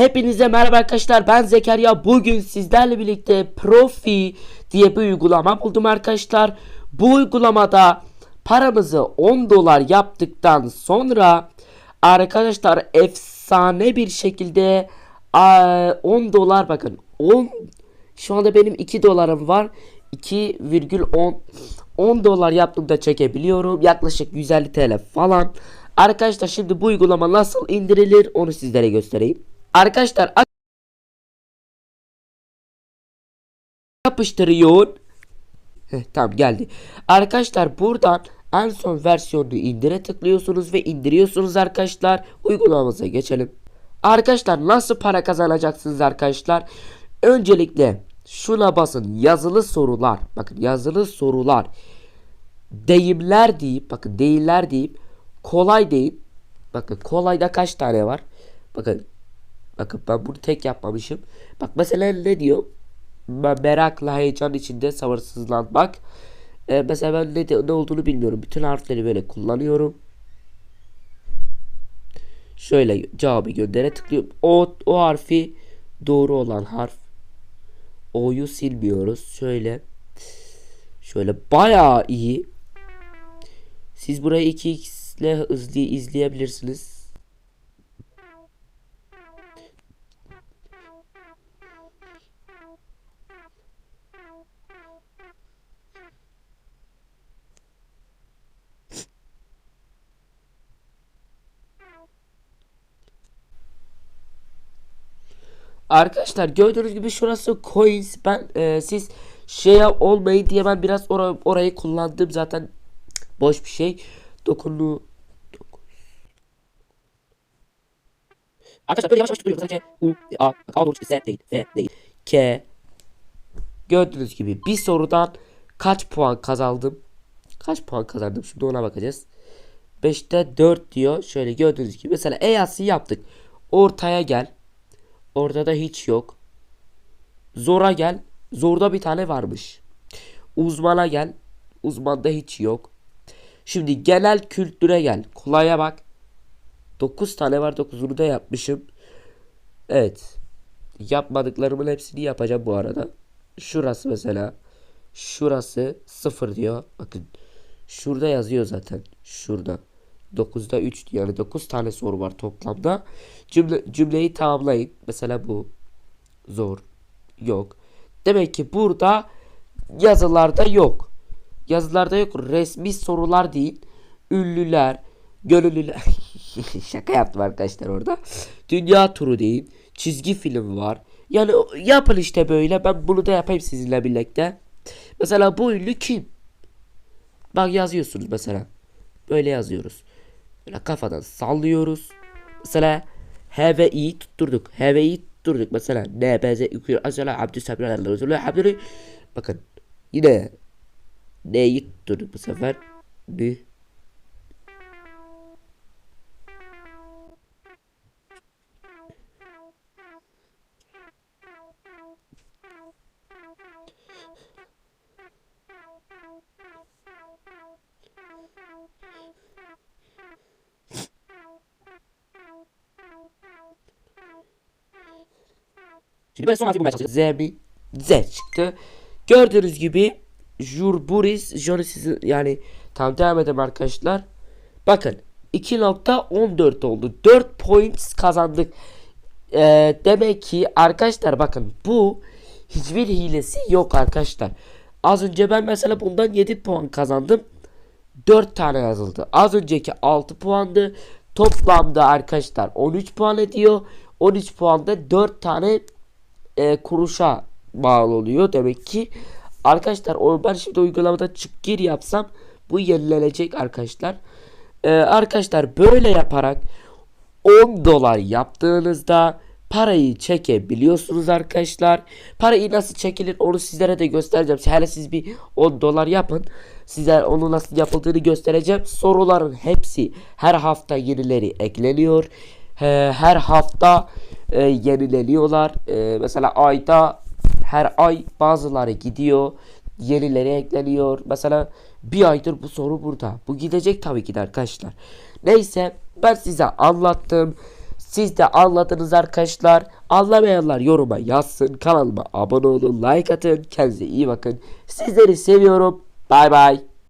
Hepinize merhaba arkadaşlar. Ben Zekeriya. Bugün sizlerle birlikte Profi diye bir uygulama buldum arkadaşlar. Bu uygulamada paramızı 10 dolar yaptıktan sonra Arkadaşlar efsane bir şekilde aa, 10 dolar bakın 10 şu anda benim 2 dolarım var. 2,10 10 dolar yaptığımda çekebiliyorum. Yaklaşık 150 TL falan. Arkadaşlar şimdi bu uygulama nasıl indirilir onu sizlere göstereyim. Arkadaşlar yapıştırıyor. Heh, tamam geldi. Arkadaşlar buradan en son versiyonu indire tıklıyorsunuz ve indiriyorsunuz arkadaşlar. Uygulamamıza geçelim. Arkadaşlar nasıl para kazanacaksınız arkadaşlar? Öncelikle şuna basın yazılı sorular. Bakın yazılı sorular. Deyimler deyip bakın deyimler deyip kolay deyip bakın kolayda kaç tane var? Bakın bakın ben bunu tek yapmamışım. Bak mesela ne diyor? Ben merakla heyecan içinde sabırsızlanmak. Ee, mesela ben ne, de- ne olduğunu bilmiyorum. Bütün harfleri böyle kullanıyorum. Şöyle cevabı göndere tıklıyorum. O, o harfi doğru olan harf. O'yu silmiyoruz. Şöyle. Şöyle bayağı iyi. Siz burayı 2x ile izleyebilirsiniz. Arkadaşlar gördüğünüz gibi şurası coins. Ben e, siz şey olmayın diye ben biraz ora- orayı kullandım zaten boş bir şey. Dokunlu Arkadaşlar böyle yavaş yavaş tutuyoruz. Sadece U, A, A doğru Z değil, F değil. K. Gördüğünüz gibi bir sorudan kaç puan kazandım? Kaç puan kazandım? Şimdi ona bakacağız. 5'te 4 diyor. Şöyle gördüğünüz gibi. Mesela EYAS'ı yaptık. Ortaya gel. Orada da hiç yok. Zora gel. Zorda bir tane varmış. Uzmana gel. Uzmanda hiç yok. Şimdi genel kültüre gel. Kolaya bak. 9 tane var 9'unu da yapmışım. Evet. Yapmadıklarımın hepsini yapacağım bu arada. Şurası mesela. Şurası 0 diyor. Bakın. Şurada yazıyor zaten. Şurada. 9'da 3 yani 9 tane soru var toplamda. Cümle, cümleyi tamamlayın. Mesela bu. Zor. Yok. Demek ki burada yazılarda yok. Yazılarda yok. Resmi sorular değil. Ünlüler, gönüllüler. Şaka yaptım arkadaşlar orada. Dünya turu değil. Çizgi film var. Yani yapın işte böyle. Ben bunu da yapayım sizinle birlikte. Mesela bu ünlü kim? Bak yazıyorsunuz mesela. Böyle yazıyoruz. Böyle kafadan sallıyoruz. Mesela H ve İ'yi tutturduk. H ve İ'yi tutturduk. Mesela N, B, Z, Ü, Mesela Abdüsabir Allah'ı Abdülü Bakın yine N'yi tutturduk bu sefer. Ne? Şimdi ben son harfi bulmaya çalışacağım. Z mi? Z çıktı. Gördüğünüz gibi Jurburis Johnny sizin yani tam devam edelim arkadaşlar. Bakın 2.14 oldu. 4 points kazandık. Ee, demek ki arkadaşlar bakın bu hiçbir hilesi yok arkadaşlar. Az önce ben mesela bundan 7 puan kazandım. 4 tane yazıldı. Az önceki 6 puandı. Toplamda arkadaşlar 13 puan ediyor. 13 puanda 4 tane e, kuruşa bağlı oluyor. Demek ki arkadaşlar o ben şimdi uygulamada çık gir yapsam bu yenilenecek arkadaşlar. E, arkadaşlar böyle yaparak 10 dolar yaptığınızda parayı çekebiliyorsunuz arkadaşlar. Parayı nasıl çekilir onu sizlere de göstereceğim. Hele siz bir 10 dolar yapın. Size onu nasıl yapıldığını göstereceğim. Soruların hepsi her hafta yenileri ekleniyor. Her hafta e, yenileniyorlar. Ee, mesela ayda her ay bazıları gidiyor. Yenileri ekleniyor. Mesela bir aydır bu soru burada. Bu gidecek tabii ki de arkadaşlar. Neyse ben size anlattım. Siz de anladınız arkadaşlar. Anlamayanlar yoruma yazsın. Kanalıma abone olun, like atın. Kendinize iyi bakın. Sizleri seviyorum. Bay bay.